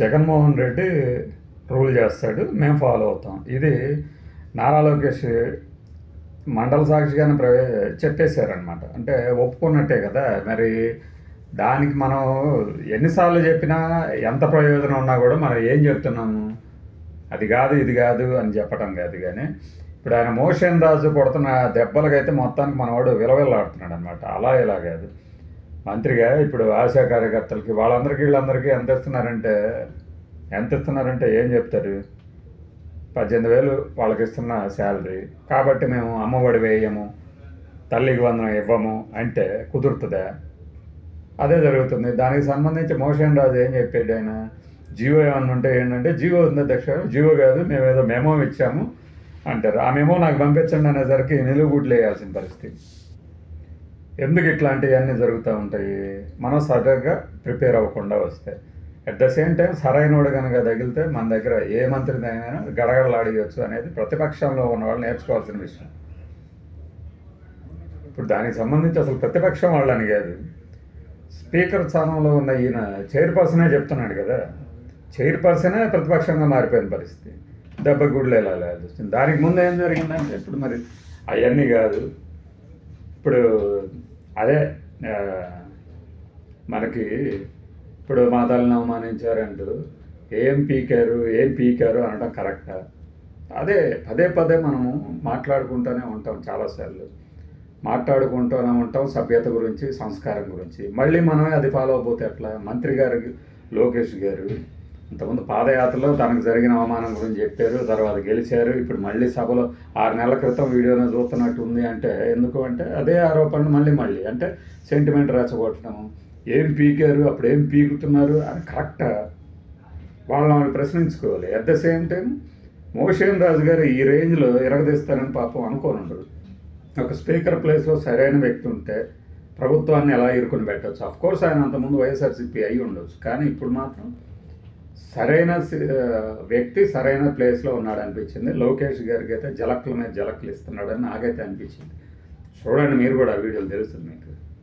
Jaganmohan Reddy rule చేస్తాడు మేము follow అవుతాం. ఇది నారా లోకేష్ మండల సాక్షిగానే ప్రవే చెప్పేశారనమాట అంటే ఒప్పుకున్నట్టే కదా మరి దానికి మనం ఎన్నిసార్లు చెప్పినా ఎంత ప్రయోజనం ఉన్నా కూడా మనం ఏం చెప్తున్నాము? అది కాదు ఇది కాదు అని చెప్పడం కాదు కానీ ఇప్పుడు ఆయన మోషన్ రాజు కొడుతున్న దెబ్బలకైతే మొత్తానికి మనవాడు విలవిల్లాడుతున్నాడు అనమాట అలా ఇలా కాదు. మంత్రిగా ఇప్పుడు ఆశా కార్యకర్తలకి వాళ్ళందరికీ వీళ్ళందరికీ ఎంత ఇస్తున్నారంటే ఎంత ఇస్తున్నారంటే ఏం చెప్తారు? పద్దెనిమిది వేలు వాళ్ళకి ఇస్తున్న శాలరీ. కాబట్టి మేము అమ్మఒడి వేయము తల్లికి వందనం ఇవ్వము అంటే కుదురుతుందా? అదే జరుగుతుంది. దానికి సంబంధించి మోషన్ రాజు ఏం చెప్పాడు ఆయన? జియో ఏమన్నా ఉంటే ఏంటంటే జియో ఉంది అధ్యక్ష జియో కాదు మేము ఏదో మెమో ఇచ్చాము అంటారు. ఆ మెమో నాకు పంపించండి అనేసరికి నిలుగుడ్లు వేయాల్సిన పరిస్థితి. ఎందుకు ఇట్లాంటివన్నీ జరుగుతూ ఉంటాయి? మనం సరిగ్గా ప్రిపేర్ అవ్వకుండా వస్తాయి అట్ ద సేమ్ టైం సరైనోడు కనుక తగిలితే మన దగ్గర ఏ మంత్రిదైనా గడగడలాడియచ్చు అనేది ప్రతిపక్షంలో ఉన్న వాళ్ళు నేర్చుకోవాల్సిన విషయం. ఇప్పుడు దానికి సంబంధించి అసలు ప్రతిపక్షం వాళ్ళని కాదు. స్పీకర్ స్థానంలో ఉన్న ఈయన చైర్పర్సనే చెప్తున్నాడు కదా. చైర్పర్సనే ప్రతిపక్షంగా మారిపోయిన పరిస్థితి. దెబ్బ గుడ్లు ఎలా దానికి ముందు ఏం జరిగిందంటే ఇప్పుడు మరి అవన్నీ కాదు. ఇప్పుడు అదే మనకి ఇప్పుడు మాతాలను అవమానించారంటూ ఏం పీకారు ఏం పీకారు అనడం కరెక్టా? అదే పదే పదే మనము మాట్లాడుకుంటూనే ఉంటాం చాలాసార్లు. మాట్లాడుకుంటూనే ఉంటాం సభ్యత గురించి సంస్కారం గురించి. మళ్ళీ మనమే అది ఫాలో అవబోతే ఎట్లా? మంత్రి గారు లోకేష్ గారు ఇంతకుముందు పాదయాత్రలో తనకు జరిగిన అవమానం గురించి చెప్పారు తర్వాత గెలిచారు. ఇప్పుడు మళ్ళీ సభలో ఆరు నెలల క్రితం వీడియోను చూస్తున్నట్టు ఉంది అంటే ఎందుకు అంటే అదే ఆరోపణలు మళ్ళీ మళ్ళీ అంటే సెంటిమెంట్ రెచ్చగొట్టడం. ఏం పీకారు అప్పుడు ఏం పీకుతున్నారు అని కరెక్ట్ వాళ్ళని వాళ్ళు ప్రశ్నించుకోవాలి. At the same time motion Raju garu ఈ రేంజ్లో ఇరగదీస్తారని పాపం అనుకోనుండరు. ఒక స్పీకర్ ప్లేస్లో సరైన వ్యక్తి ఉంటే ప్రభుత్వాన్ని ఎలా ఇరుకుని పెట్టవచ్చు అఫ్ కోర్స్ ఆయన అంతకుముందు వైఎస్ఆర్సీపీ అయి ఉండొచ్చు. కానీ ఇప్పుడు మాత్రం సరైన సి- వ్యక్తి సరైన ప్లేస్లో ఉన్నాడు అనిపించింది లోకేష్ గారికి అయితే జలక్ల మీద జలక్లు ఇస్తున్నాడని నాకైతే అనిపించింది. చూడండి మీరు కూడా ఆ వీడియోలు తెలుస్తుంది మీకు.